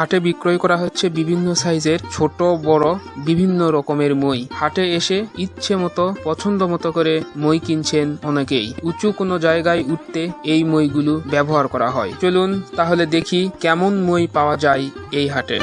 হাটে বিক্রয় করা হচ্ছে বিভিন্ন সাইজের ছোট, বড়, বিভিন্ন রকমের মই। হাটে এসে ইচ্ছে মতো, পছন্দ মতো করে মই কিনছেন অনেকেই। উঁচু কোনো জায়গায় উঠতে এই মইগুলো ব্যবহার করা হয়। চলুন তাহলে দেখি কেমন মই পাওয়া যায় এই হাটে।